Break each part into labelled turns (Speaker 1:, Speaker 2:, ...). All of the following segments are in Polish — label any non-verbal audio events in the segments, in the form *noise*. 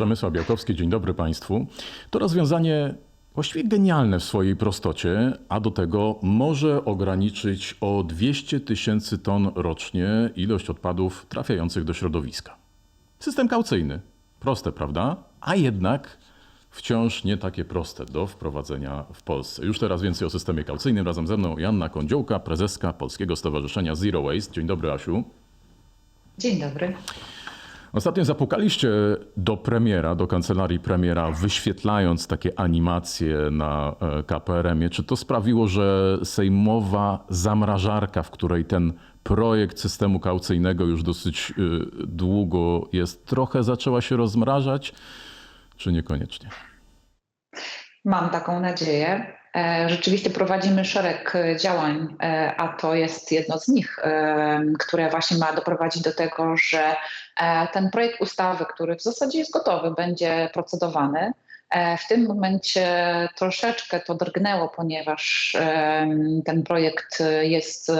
Speaker 1: Przemysław Białkowski, dzień dobry Państwu. To rozwiązanie właściwie genialne w swojej prostocie, a do tego może ograniczyć o 200 tysięcy ton rocznie ilość odpadów trafiających do środowiska. System kaucyjny. Proste, prawda? A jednak wciąż nie takie proste do wprowadzenia w Polsce. Już teraz więcej o systemie kaucyjnym. Razem ze mną Janna Kądziołka, prezeska Polskiego Stowarzyszenia Zero Waste. Dzień dobry, Asiu.
Speaker 2: Dzień dobry.
Speaker 1: Ostatnio zapukaliście do premiera, do kancelarii premiera, wyświetlając takie animacje na e, KPRM-ie. Czy to sprawiło, że sejmowa zamrażarka, w której ten projekt systemu kaucyjnego już dosyć y, długo jest, trochę zaczęła się rozmrażać, czy niekoniecznie?
Speaker 2: Mam taką nadzieję. E, Rzeczywiście prowadzimy szereg e, działań, e, a to jest jedno z nich, które właśnie ma doprowadzić do tego, że ten projekt ustawy, który w zasadzie jest gotowy, będzie procedowany. W tym momencie troszeczkę to drgnęło, ponieważ ten projekt jest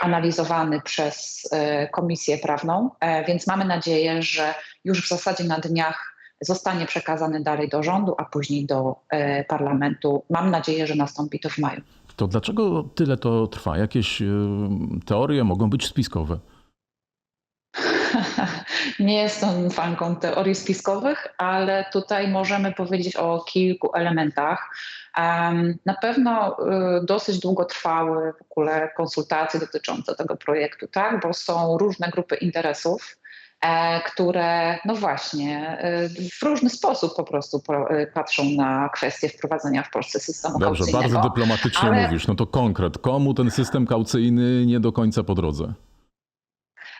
Speaker 2: analizowany przez Komisję Prawną, więc mamy nadzieję, że już w zasadzie na dniach zostanie przekazany dalej do rządu, a później do e, parlamentu. Mam nadzieję, że nastąpi to w maju.
Speaker 1: To dlaczego tyle to trwa? Jakieś y, teorie mogą być spiskowe? *laughs*
Speaker 2: Nie jestem fanką teorii spiskowych, ale tutaj możemy powiedzieć o kilku elementach. Em, Na pewno y, dosyć długo trwały w ogóle konsultacje dotyczące tego projektu, tak? bo są różne grupy interesów. E, które no właśnie y, w różny sposób po prostu pro- y, patrzą na kwestię wprowadzenia w Polsce systemu
Speaker 1: Dobrze,
Speaker 2: kaucyjnego.
Speaker 1: bardzo dyplomatycznie
Speaker 2: ale-
Speaker 1: mówisz. No to konkret. Komu ten system kaucyjny nie do końca po drodze?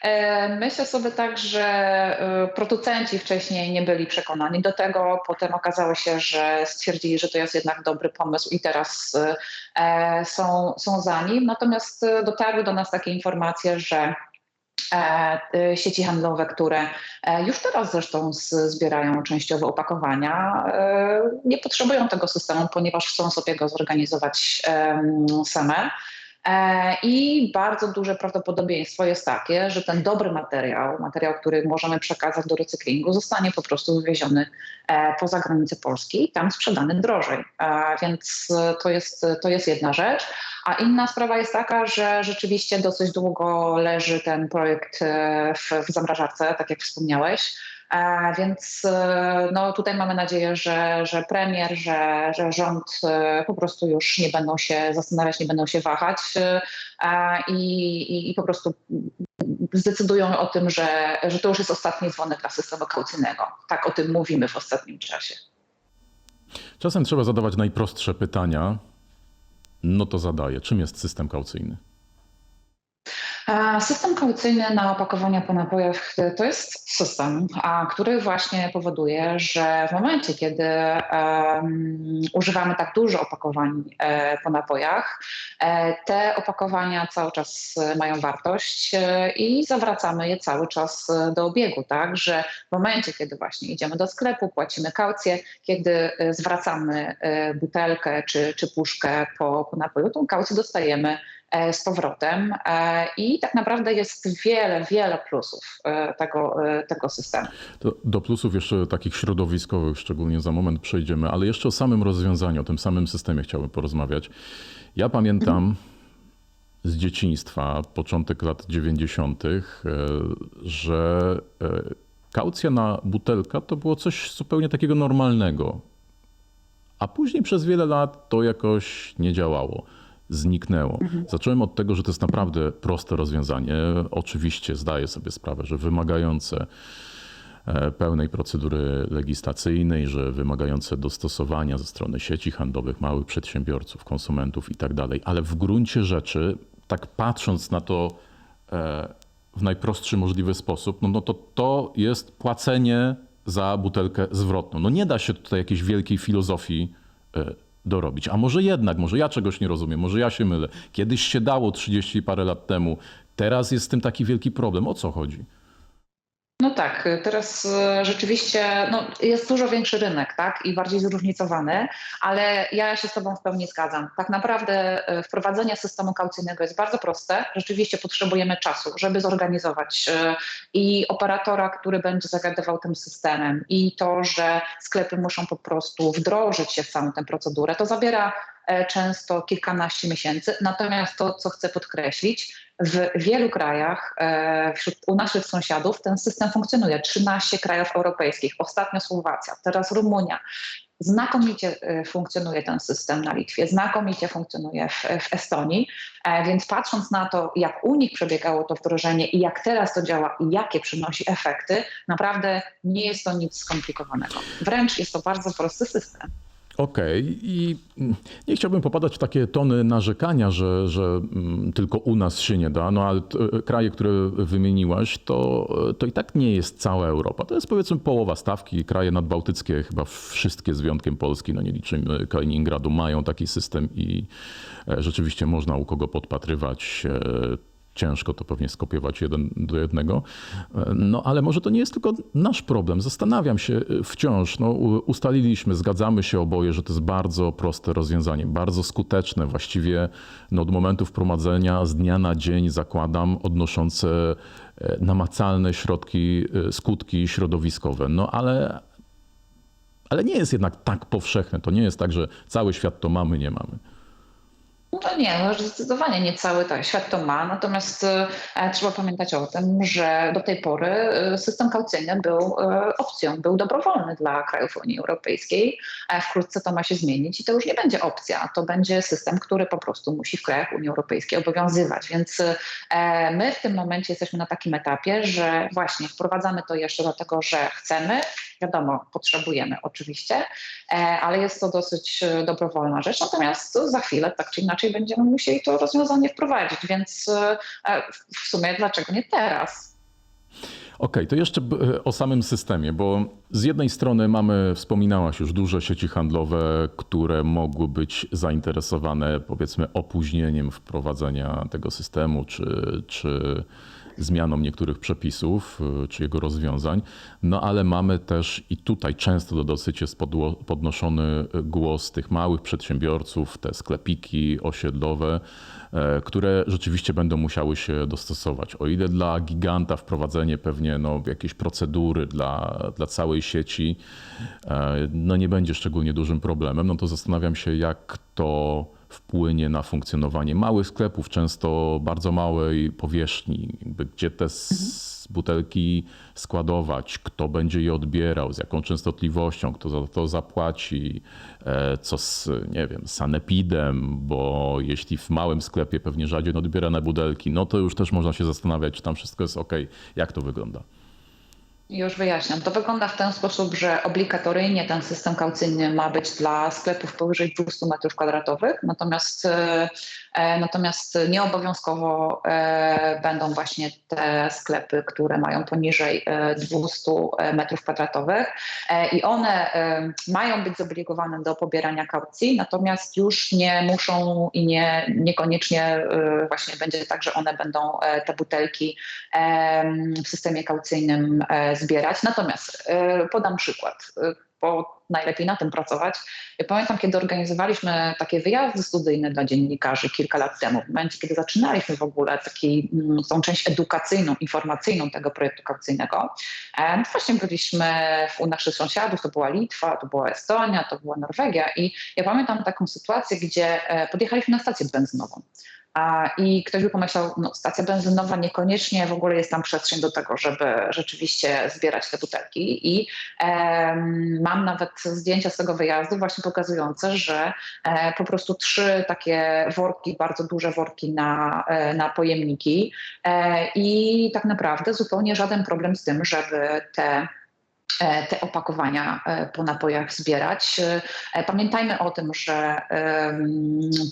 Speaker 2: E, Myślę sobie tak, że e, producenci wcześniej nie byli przekonani do tego, potem okazało się, że stwierdzili, że to jest jednak dobry pomysł i teraz e, są, są za nim. Natomiast e, dotarły do nas takie informacje, że e, e, sieci handlowe, które e, już teraz zresztą zbierają częściowe opakowania, e, nie potrzebują tego systemu, ponieważ chcą sobie go zorganizować same. E, I bardzo duże prawdopodobieństwo jest takie, że ten dobry materiał, materiał, który możemy przekazać do recyklingu, zostanie po prostu wywieziony e, poza granice Polski i tam sprzedany drożej. E, Więc to jest, to jest jedna rzecz. A inna sprawa jest taka, że rzeczywiście dosyć długo leży ten projekt w, w zamrażarce, tak jak wspomniałeś. Więc e, no, tutaj mamy nadzieję, że, że premier, że, że rząd e, po prostu już nie będą się zastanawiać, nie będą się wahać e, i, i, i po prostu zdecydują o tym, że, że to już jest ostatni dzwonek dla systemu kaucyjnego. Tak o tym mówimy w ostatnim czasie.
Speaker 1: Czasem trzeba zadawać najprostsze pytania. No to zadaję. Czym jest system kaucyjny?
Speaker 2: System kaucyjny na opakowania po napojach e, to jest system, który właśnie powoduje, że w momencie, kiedy używamy tak dużo opakowań e, po napojach, e, te opakowania cały czas mają wartość i zawracamy je cały czas do obiegu, tak? Że w momencie, kiedy właśnie idziemy do sklepu, płacimy kaucję, kiedy zwracamy butelkę czy, czy puszkę po, po napoju, tą kaucję dostajemy z powrotem e, i tak naprawdę jest wiele, wiele plusów e, tego, e, tego systemu.
Speaker 1: To do plusów jeszcze takich środowiskowych, szczególnie za moment przejdziemy, ale jeszcze o samym rozwiązaniu, o tym samym systemie chciałbym porozmawiać. Ja pamiętam z dzieciństwa, początek lat 90., e, że e, kaucja na butelka to było coś zupełnie takiego normalnego. A później przez wiele lat to jakoś nie działało. Zniknęło. Zacząłem od tego, że to jest naprawdę proste rozwiązanie. Oczywiście zdaję sobie sprawę, że wymagające e, pełnej procedury legislacyjnej, że wymagające dostosowania ze strony sieci handlowych, małych przedsiębiorców, konsumentów i tak dalej, ale w gruncie rzeczy, tak patrząc na to e, w najprostszy możliwy sposób, no, no to to jest płacenie za butelkę zwrotną. No nie da się tutaj jakiejś wielkiej filozofii e, dorobić. A może jednak, może ja czegoś nie rozumiem, może ja się mylę. Kiedyś się dało 30 parę lat temu, teraz jest z tym taki wielki problem. O co chodzi?
Speaker 2: No tak, teraz e, rzeczywiście no, jest dużo większy rynek, tak, i bardziej zróżnicowany, ale ja się z Tobą w pełni zgadzam. Tak naprawdę e, wprowadzenie systemu kaucyjnego jest bardzo proste. Rzeczywiście potrzebujemy czasu, żeby zorganizować e, i operatora, który będzie zagadywał tym systemem, i to, że sklepy muszą po prostu wdrożyć się w całą tę procedurę. To zabiera często kilkanaście miesięcy. Natomiast to, co chcę podkreślić, w wielu krajach, e, wśród, u naszych sąsiadów, ten system funkcjonuje. 13 krajów europejskich, ostatnio Słowacja, teraz Rumunia. Znakomicie e, funkcjonuje ten system na Litwie, znakomicie funkcjonuje w, w Estonii, E, więc patrząc na to, jak u nich przebiegało to wdrożenie i jak teraz to działa i jakie przynosi efekty, naprawdę nie jest to nic skomplikowanego. Wręcz jest to bardzo prosty system.
Speaker 1: Okej, i mm, nie chciałbym popadać w takie tony narzekania, że, że mm, tylko u nas się nie da, no ale t- kraje, które wymieniłaś, to, to i tak nie jest cała Europa. To jest powiedzmy połowa stawki. Kraje nadbałtyckie, chyba wszystkie z wyjątkiem Polski, no nie liczymy Kaliningradu, mają taki system i e, rzeczywiście można u kogo podpatrywać. Ciężko to pewnie skopiować jeden do jednego. No ale może to nie jest tylko nasz problem. Zastanawiam się e, wciąż. No, ustaliliśmy, zgadzamy się oboje, że to jest bardzo proste rozwiązanie, bardzo skuteczne. Właściwie no, od momentu wprowadzenia z dnia na dzień zakładam odnoszące e, namacalne środki, e, skutki środowiskowe. No ale, ale nie jest jednak tak powszechne. To nie jest tak, że cały świat to mamy, nie mamy.
Speaker 2: No nie, no zdecydowanie nie cały tak świat to ma, natomiast e, trzeba pamiętać o tym, że do tej pory e, system kaucyjny był e, opcją, był dobrowolny dla krajów Unii Europejskiej. E, wkrótce to ma się zmienić i to już nie będzie opcja, to będzie system, który po prostu musi w krajach Unii Europejskiej obowiązywać. Więc e, my w tym momencie jesteśmy na takim etapie, że właśnie wprowadzamy to jeszcze dlatego, że chcemy, wiadomo, potrzebujemy oczywiście, e, ale jest to dosyć e, dobrowolna rzecz. Natomiast za chwilę, tak czy inaczej, będziemy musieli to rozwiązanie wprowadzić, więc e, w sumie dlaczego nie teraz?
Speaker 1: Okej, to jeszcze o samym systemie, bo z jednej strony mamy, wspominałaś już, duże sieci handlowe, które mogły być zainteresowane powiedzmy opóźnieniem wprowadzenia tego systemu, czy, czy zmianą niektórych przepisów, y, czy jego rozwiązań. No ale mamy też i tutaj często to dosyć jest podnoszony głos tych małych przedsiębiorców, te sklepiki osiedlowe, e, które rzeczywiście będą musiały się dostosować. O ile dla giganta wprowadzenie pewnie no, jakieś procedury dla, dla całej sieci e, no, nie będzie szczególnie dużym problemem, no to zastanawiam się, jak to wpłynie na funkcjonowanie małych sklepów, często bardzo małej powierzchni, gdzie te s- butelki składować, kto będzie je odbierał, z jaką częstotliwością, kto za to zapłaci, e, co z, nie wiem, sanepidem, bo jeśli w małym sklepie pewnie rzadziej odbierane butelki, no to już też można się zastanawiać, czy tam wszystko jest ok, jak to wygląda.
Speaker 2: Już wyjaśniam. To wygląda w ten sposób, że obligatoryjnie ten system kaucyjny ma być dla sklepów powyżej 200 m2, natomiast, e, natomiast nieobowiązkowo e, będą właśnie te sklepy, które mają poniżej e, 200 m2 e, i one e, mają być zobligowane do pobierania kaucji, natomiast już nie muszą i nie, niekoniecznie e, właśnie będzie tak, że one będą e, te butelki w systemie kaucyjnym e, zbierać. Natomiast e, podam przykład, e, bo najlepiej na tym pracować. Pamiętam, kiedy organizowaliśmy takie wyjazdy studyjne dla dziennikarzy kilka lat temu, w momencie, kiedy zaczynaliśmy w ogóle taki, mm, tą część edukacyjną, informacyjną tego projektu kaucyjnego. E, Właśnie byliśmy u naszych sąsiadów, to była Litwa, to była Estonia, to była Norwegia i ja pamiętam taką sytuację, gdzie podjechaliśmy na stację benzynową. I ktoś by pomyślał, no stacja benzynowa niekoniecznie w ogóle jest tam przestrzeń do tego, żeby rzeczywiście zbierać te butelki. I em, mam nawet zdjęcia z tego wyjazdu właśnie pokazujące, że e, po prostu trzy takie worki, bardzo duże worki na, e, na pojemniki e, i tak naprawdę zupełnie żaden problem z tym, żeby te e, te opakowania e, po napojach zbierać. E, Pamiętajmy o tym, że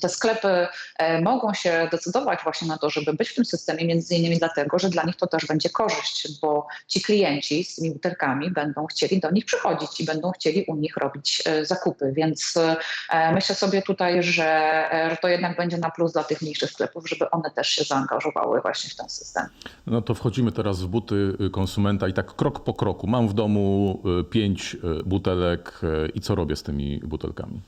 Speaker 2: te sklepy e, mogą się decydować właśnie na to, żeby być w tym systemie, między innymi dlatego, że dla nich to też będzie korzyść, bo ci klienci z tymi butelkami będą chcieli do nich przychodzić i będą chcieli u nich robić e, zakupy, więc e, myślę sobie tutaj, że, e, to jednak będzie na plus dla tych mniejszych sklepów, żeby one też się zaangażowały właśnie w ten system.
Speaker 1: No to wchodzimy teraz w buty konsumenta i tak krok po kroku. Mam w domu y, pięć y, butelek y, i co robię z tymi butelkami?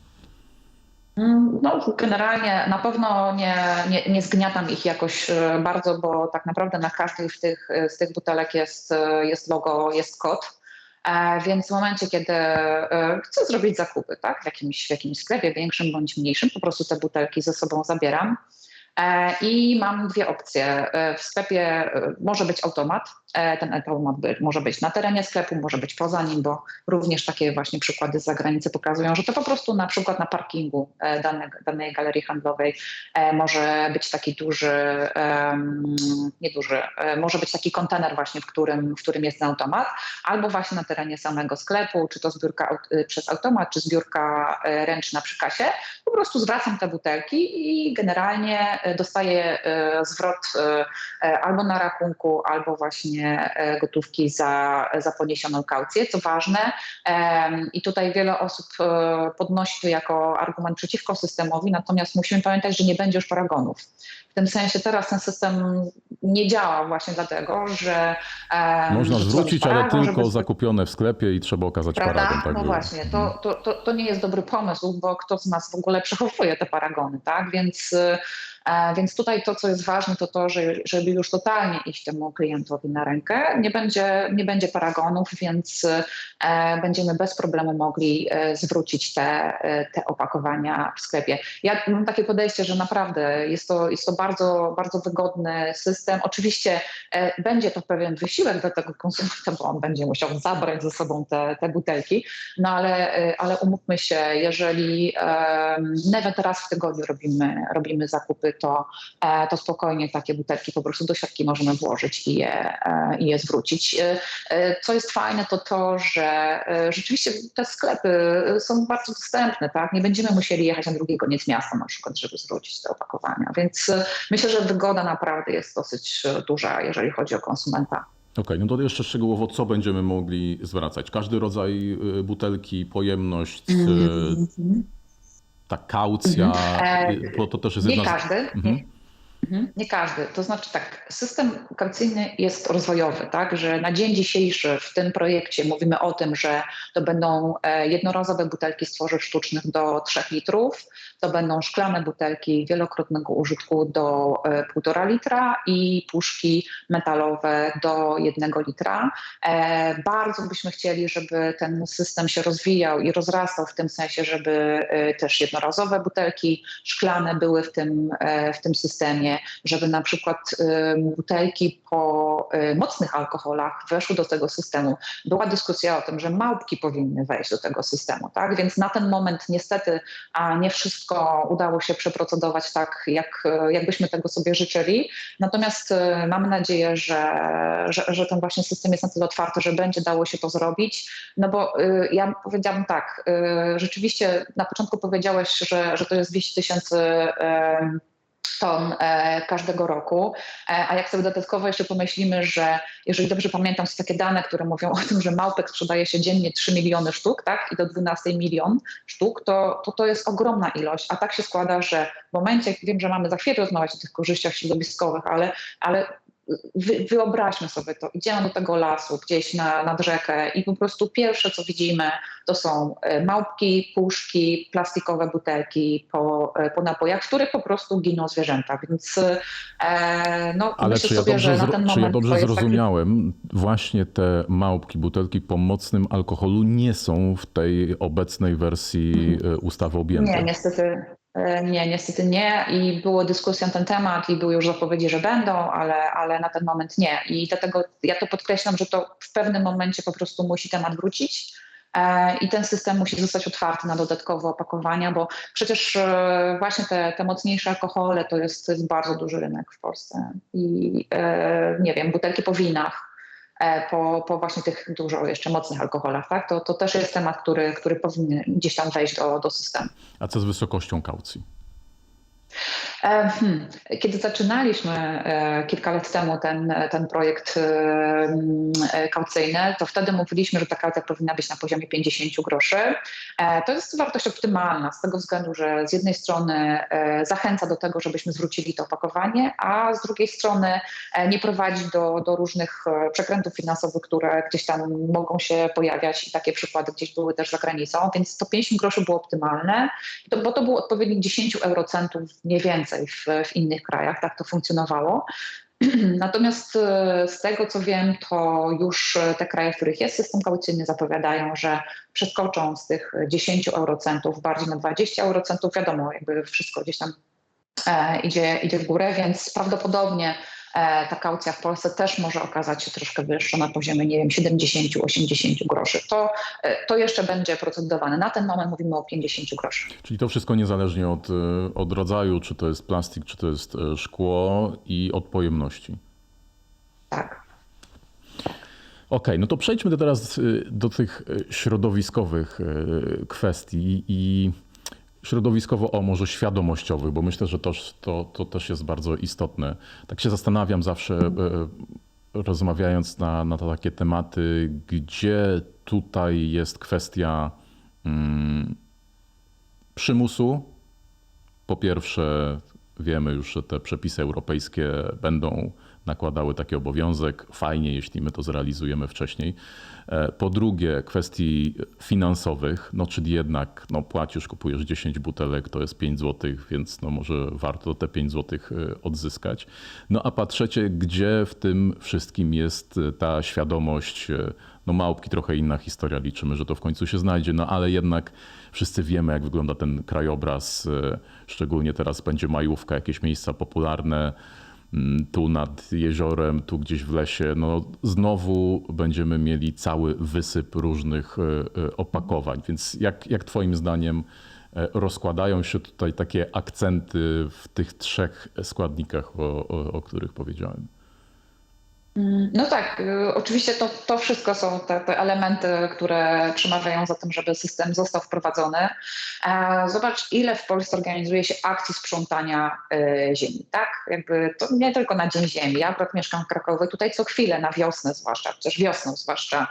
Speaker 2: Mm, No, generalnie na pewno nie, nie, nie zgniatam ich jakoś e, bardzo, bo tak naprawdę na każdej z tych, z tych butelek jest, e, jest logo, jest kod. E, Więc w momencie, kiedy e, chcę zrobić zakupy tak, w, jakimś, w jakimś sklepie, większym bądź mniejszym, po prostu te butelki ze sobą zabieram. E, I mam dwie opcje. E, W sklepie e, może być automat. E, Ten automat by- może być na terenie sklepu, może być poza nim, bo również takie właśnie przykłady z zagranicy pokazują, że to po prostu na przykład na parkingu e, dane, danej galerii handlowej e, może być taki duży, em, nie duży, e, może być taki kontener właśnie, w którym, w którym jest ten automat, albo właśnie na terenie samego sklepu, czy to zbiórka y, przez automat, czy zbiórka ręczna przy kasie. Po prostu zwracam te butelki i generalnie dostaję zwrot albo na rachunku, albo właśnie e, gotówki za, za poniesioną kaucję. Co ważne, i tutaj wiele osób e, podnosi to jako argument przeciwko systemowi, natomiast musimy pamiętać, że nie będzie już paragonów. W tym sensie teraz ten system nie działa właśnie dlatego, że.
Speaker 1: Można
Speaker 2: że
Speaker 1: zwrócić,
Speaker 2: robić
Speaker 1: ale
Speaker 2: paragon,
Speaker 1: tylko
Speaker 2: żeby-
Speaker 1: zakupione w sklepie i trzeba okazać
Speaker 2: Prawda?
Speaker 1: paragon. Tak
Speaker 2: no
Speaker 1: było.
Speaker 2: właśnie, to, to, to, to nie jest dobry pomysł, bo kto z nas w ogóle przechowuje te paragony, tak? Więc, więc tutaj to, co jest ważne, to to, że, żeby już totalnie iść temu klientowi na rękę, nie będzie, nie będzie paragonów, więc e, będziemy bez problemu mogli e, zwrócić te, e, te opakowania w sklepie. Ja mam takie podejście, że naprawdę jest to, jest to bardzo, bardzo wygodny system. Oczywiście e, będzie to pewien wysiłek dla tego konsumenta, bo on będzie musiał zabrać ze sobą te, te butelki, no ale, e, ale umówmy się, jeżeli nawet raz w tygodniu robimy, robimy zakupy, to, e, to spokojnie takie butelki po prostu do siatki możemy włożyć i je, e, i je zwrócić. E, Co jest fajne, to to, że rzeczywiście te sklepy są bardzo dostępne, tak? Nie będziemy musieli jechać na drugi koniec miasta na przykład, żeby zwrócić te opakowania, więc myślę, że wygoda naprawdę jest dosyć duża, jeżeli chodzi o konsumenta.
Speaker 1: Okej, no to jeszcze szczegółowo, co będziemy mogli zwracać? Każdy rodzaj butelki, pojemność, y,
Speaker 2: Mhm.
Speaker 1: Ta kaucja,
Speaker 2: Mhm.
Speaker 1: bo to też jest
Speaker 2: Nie
Speaker 1: jedna z...
Speaker 2: każdy.
Speaker 1: Mhm.
Speaker 2: Mhm, Nie każdy. To znaczy tak, system kaucyjny jest rozwojowy, tak, że na dzień dzisiejszy w tym projekcie mówimy o tym, że to będą e, jednorazowe butelki z tworzyw sztucznych do 3 litrów, to będą szklane butelki wielokrotnego użytku do e, 1,5 litra i puszki metalowe do 1 litra. E, Bardzo byśmy chcieli, żeby ten system się rozwijał i rozrastał w tym sensie, żeby e, też jednorazowe butelki szklane były w tym, e, w tym systemie, żeby na przykład e, butelki po e, mocnych alkoholach weszły do tego systemu. Była dyskusja o tym, że małpki powinny wejść do tego systemu, tak? Więc na ten moment niestety a nie wszystko udało się przeprocedować tak, jak, e, jakbyśmy tego sobie życzyli. Natomiast e, mamy nadzieję, że, że, że ten właśnie system jest na tyle otwarty, że będzie dało się to zrobić. No bo y, ja powiedziałabym tak, rzeczywiście na początku powiedziałeś, że, że to jest 200 tysięcy ton e, każdego roku. E, A jak sobie dodatkowo jeszcze pomyślimy, że jeżeli dobrze pamiętam, są takie dane, które mówią o tym, że małpek sprzedaje się dziennie 3 miliony sztuk, tak, i do 12 milion sztuk, to, to to jest ogromna ilość. A tak się składa, że w momencie, wiem, że mamy za chwilę rozmawiać o tych korzyściach środowiskowych, ale, ale wyobraźmy sobie to, idziemy do tego lasu gdzieś na, nad rzekę i po prostu pierwsze, co widzimy, to są e, małpki, puszki, plastikowe butelki po, e, po napojach, w których po prostu giną zwierzęta. Więc e, no,
Speaker 1: Ale
Speaker 2: myślę
Speaker 1: czy ja,
Speaker 2: sobie,
Speaker 1: dobrze,
Speaker 2: że na ten moment
Speaker 1: czy ja dobrze
Speaker 2: jest taki
Speaker 1: zrozumiałem, właśnie te małpki, butelki po mocnym alkoholu nie są w tej obecnej wersji y, ustawy objęte?
Speaker 2: Nie, niestety. E, Nie, niestety nie. I było dyskusja na ten temat i były już zapowiedzi, że będą, ale, ale na ten moment nie. I dlatego ja to podkreślam, że to w pewnym momencie po prostu musi temat wrócić. e, I ten system musi zostać otwarty na dodatkowe opakowania, bo przecież e, właśnie te, te mocniejsze alkohole to jest, to jest bardzo duży rynek w Polsce. I nie wiem, butelki po winach, po, po właśnie tych dużo jeszcze mocnych alkoholach, tak? To, to też jest temat, który, który powinien gdzieś tam wejść do, do systemu.
Speaker 1: A co z wysokością kaucji?
Speaker 2: E, hmm. Kiedy zaczynaliśmy e, kilka lat temu ten, ten projekt e, mm, kaucyjny, to wtedy mówiliśmy, że ta kaucja powinna być na poziomie 50 groszy. To jest wartość optymalna z tego względu, że z jednej strony zachęca do tego, żebyśmy zwrócili to opakowanie, a z drugiej strony nie prowadzi do, do różnych przekrętów finansowych, które gdzieś tam mogą się pojawiać i takie przykłady gdzieś były też za granicą, więc to 50 groszy było optymalne, bo to był odpowiednik 10 eurocentów mniej więcej w, w innych krajach, tak to funkcjonowało. *clears throat* Natomiast e, z tego co wiem, to już e, te kraje, w których jest system kaucyjny, zapowiadają, że przeskoczą z tych 10 eurocentów bardziej na 20 eurocentów. Wiadomo, jakby wszystko gdzieś tam e, idzie, idzie w górę, więc prawdopodobnie ta kaucja w Polsce też może okazać się troszkę wyższa na poziomie, nie wiem, 70-80 groszy. To, e, to jeszcze będzie procedowane. Na ten moment mówimy o 50 groszy.
Speaker 1: Czyli to wszystko niezależnie od, y, od rodzaju, czy to jest plastik, czy to jest szkło i od pojemności.
Speaker 2: Tak.
Speaker 1: Okej, no to przejdźmy do teraz do tych środowiskowych kwestii i środowiskowo, o może świadomościowych, bo myślę, że to, to, to też jest bardzo istotne. Tak się zastanawiam zawsze, y, rozmawiając na, na takie tematy, gdzie tutaj jest kwestia mm, przymusu. Po pierwsze, wiemy już, że te przepisy europejskie będą nakładały taki obowiązek. Fajnie, jeśli my to zrealizujemy wcześniej. E, Po drugie, kwestii finansowych, no czyli jednak no, płacisz, kupujesz 10 butelek, to jest 5 zł, więc no, może warto te 5 zł odzyskać. No a po trzecie, gdzie w tym wszystkim jest e, ta świadomość, e, no małpki trochę inna historia, liczymy, że to w końcu się znajdzie, no ale jednak wszyscy wiemy, jak wygląda ten krajobraz, e, szczególnie teraz będzie majówka, jakieś miejsca popularne, tu nad jeziorem, tu gdzieś w lesie, no znowu będziemy mieli cały wysyp różnych e, e, opakowań. Więc jak, jak Twoim zdaniem e, rozkładają się tutaj takie akcenty w tych trzech składnikach, o, o, o których powiedziałem?
Speaker 2: No tak, y, oczywiście to, to wszystko są te, te elementy, które przemawiają za tym, żeby system został wprowadzony. E, Zobacz, ile w Polsce organizuje się akcji sprzątania e, ziemi, tak? Jakby to nie tylko na Dzień Ziemi. Ja akurat mieszkam w Krakowie, tutaj co chwilę, na wiosnę zwłaszcza, też wiosną zwłaszcza,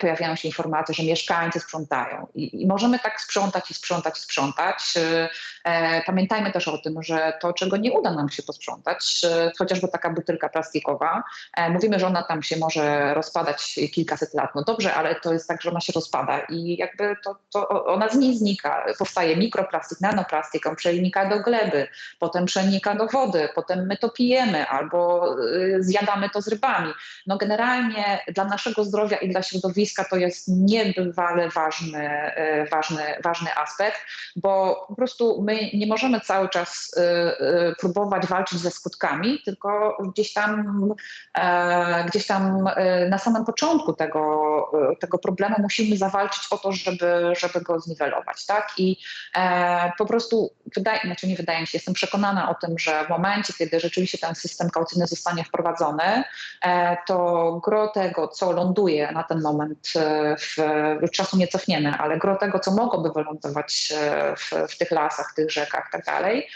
Speaker 2: pojawiają się informacje, że mieszkańcy sprzątają. I, I możemy tak sprzątać i sprzątać sprzątać. E, E, Pamiętajmy też o tym, że to, czego nie uda nam się posprzątać, e, chociażby taka butelka plastikowa, e, mówimy, że ona tam się może rozpadać kilkaset lat. No dobrze, ale to jest tak, że ona się rozpada i jakby to, to ona z niej znika. Powstaje mikroplastik, nanoplastik, on przenika do gleby, potem przenika do wody, potem my to pijemy albo zjadamy to z rybami. No generalnie dla naszego zdrowia i dla środowiska to jest niebywale ważny, y, ważny, ważny aspekt, bo po prostu my nie możemy cały czas y, y, próbować walczyć ze skutkami, tylko gdzieś tam, e, gdzieś tam e, na samym początku tego, e, tego problemu musimy zawalczyć o to, żeby, żeby go zniwelować. Tak? I e, po prostu wydaje, znaczy nie wydaje mi się, jestem przekonana o tym, że w momencie, kiedy rzeczywiście ten system kaucyjny zostanie wprowadzony, e, to gro tego, co ląduje na ten moment, e, w, czasu nie cofniemy, ale gro tego, co mogłoby wylądować e, w, w tych lasach, tych rzekach tak dalej,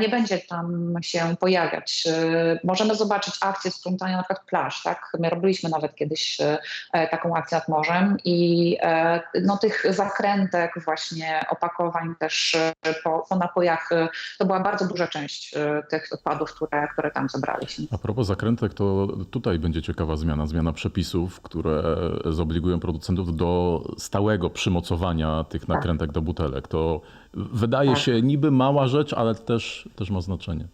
Speaker 2: nie będzie tam się pojawiać. E, Możemy zobaczyć akcję sprzątania na przykład plaż, tak? My robiliśmy nawet kiedyś e, taką akcję nad morzem i e, no, tych zakrętek właśnie opakowań też e, po, po napojach, e, to była bardzo duża część e, tych odpadów, które, które tam zebraliśmy.
Speaker 1: A propos zakrętek, to tutaj będzie ciekawa zmiana, zmiana przepisów, które zobligują producentów do stałego przymocowania tych nakrętek do butelek. To wydaje
Speaker 2: Tak.
Speaker 1: się niby mała rzecz, ale też, też ma znaczenie.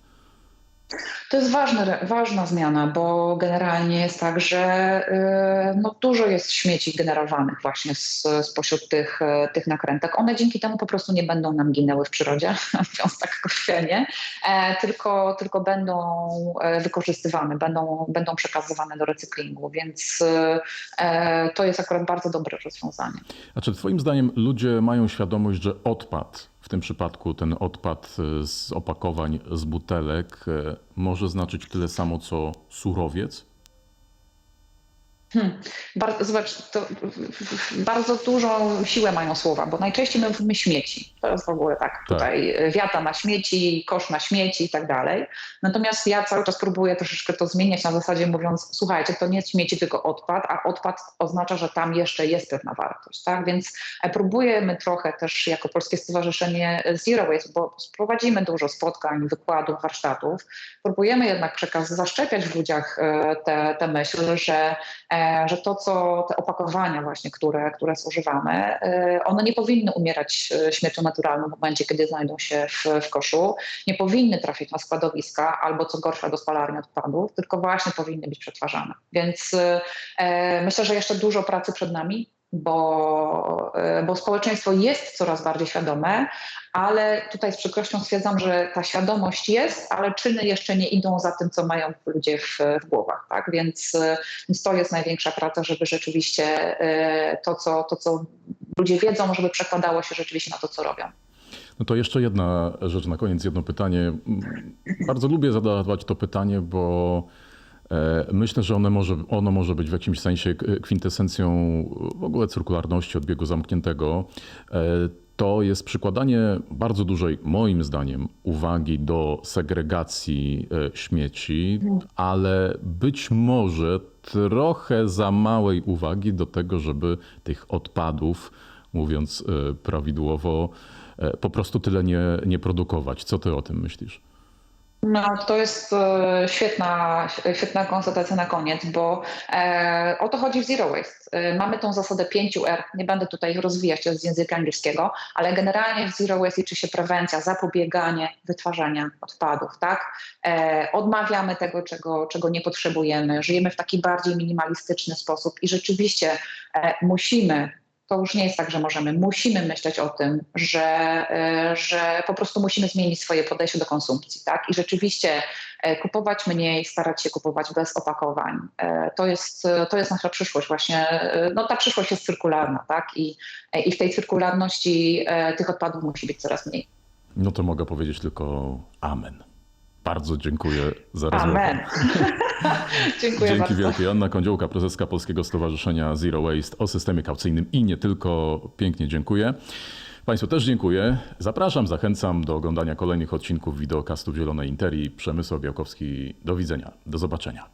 Speaker 2: To jest ważne, ważna zmiana, bo generalnie jest tak, że y, no, dużo jest śmieci generowanych właśnie z, spośród tych, y, tych nakrętek. One dzięki temu po prostu nie będą nam ginęły w przyrodzie, *laughs* mówiąc tak kolokwialnie, e, tylko, tylko będą e, wykorzystywane, będą, będą przekazywane do recyklingu, więc e, to jest akurat bardzo dobre rozwiązanie.
Speaker 1: A czy Twoim zdaniem ludzie mają świadomość, że odpad, w tym przypadku ten odpad e, z opakowań, z butelek, e, może znaczyć tyle samo co surowiec?
Speaker 2: Hmm. Bardzo, zobacz, to bardzo dużą siłę mają słowa, bo najczęściej my mówimy śmieci. To jest w ogóle tak,
Speaker 1: Tak.
Speaker 2: tutaj wiata na śmieci, kosz na śmieci i tak dalej. Natomiast ja cały czas próbuję troszeczkę to zmieniać na zasadzie mówiąc, słuchajcie, to nie jest śmieci, tylko odpad, a odpad oznacza, że tam jeszcze jest pewna wartość, tak? Więc e, próbujemy trochę też jako Polskie Stowarzyszenie Zero Waste, bo prowadzimy dużo spotkań, wykładów, warsztatów, próbujemy jednak przekaz zaszczepiać w ludziach e, tę myśl, że e, że to, co te opakowania właśnie, które, które zużywamy, e, one nie powinny umierać e, śmiercią naturalną w momencie, kiedy znajdą się w, w koszu, nie powinny trafić na składowiska albo co gorsza do spalarni odpadów, tylko właśnie powinny być przetwarzane. Więc e, myślę, że jeszcze dużo pracy przed nami, bo, e, bo społeczeństwo jest coraz bardziej świadome, ale tutaj z przykrością stwierdzam, że ta świadomość jest, ale czyny jeszcze nie idą za tym, co mają ludzie w, w głowach. Tak? Więc, e, więc to jest największa praca, żeby rzeczywiście e, to co, to, co ludzie wiedzą, żeby przekładało się rzeczywiście na to, co robią.
Speaker 1: No to jeszcze jedna rzecz na koniec, jedno pytanie. Bardzo lubię zadawać to pytanie, bo myślę, że ono może, ono może być w jakimś sensie kwintesencją w ogóle cyrkularności odbiegu zamkniętego. E, To jest przykładanie bardzo dużej, moim zdaniem, uwagi do segregacji e, śmieci, ale być może trochę za małej uwagi do tego, żeby tych odpadów, mówiąc e, prawidłowo, e, po prostu tyle nie, nie produkować. Co ty o tym myślisz?
Speaker 2: No, to jest e, świetna, świetna konstatacja na koniec, bo e, o to chodzi w Zero Waste. E, mamy tą zasadę 5R, nie będę tutaj rozwijać jest z języka angielskiego, ale generalnie w Zero Waste liczy się prewencja, zapobieganie wytwarzania odpadów, tak? E, odmawiamy tego, czego, czego nie potrzebujemy, żyjemy w taki bardziej minimalistyczny sposób i rzeczywiście e, musimy to już nie jest tak, że możemy. Musimy myśleć o tym, że, e, że po prostu musimy zmienić swoje podejście do konsumpcji, tak? I rzeczywiście e, kupować mniej, starać się kupować bez opakowań. E, To jest, to jest nasza przyszłość właśnie. No ta przyszłość jest cyrkularna, tak? I, i w tej cyrkularności tych odpadów musi być coraz mniej.
Speaker 1: No to mogę powiedzieć tylko amen. Bardzo dziękuję za rozmowę.
Speaker 2: Amen. *laughs* Dziękuję
Speaker 1: Dzięki
Speaker 2: bardzo.
Speaker 1: wielkie. Anna Kądziołka, prezeska Polskiego Stowarzyszenia Zero Waste o systemie kaucyjnym i nie tylko. Pięknie dziękuję. Państwu też dziękuję. Zapraszam, zachęcam do oglądania kolejnych odcinków wideokastów Zielonej Interii. Przemysł Białkowski. Do widzenia. Do zobaczenia.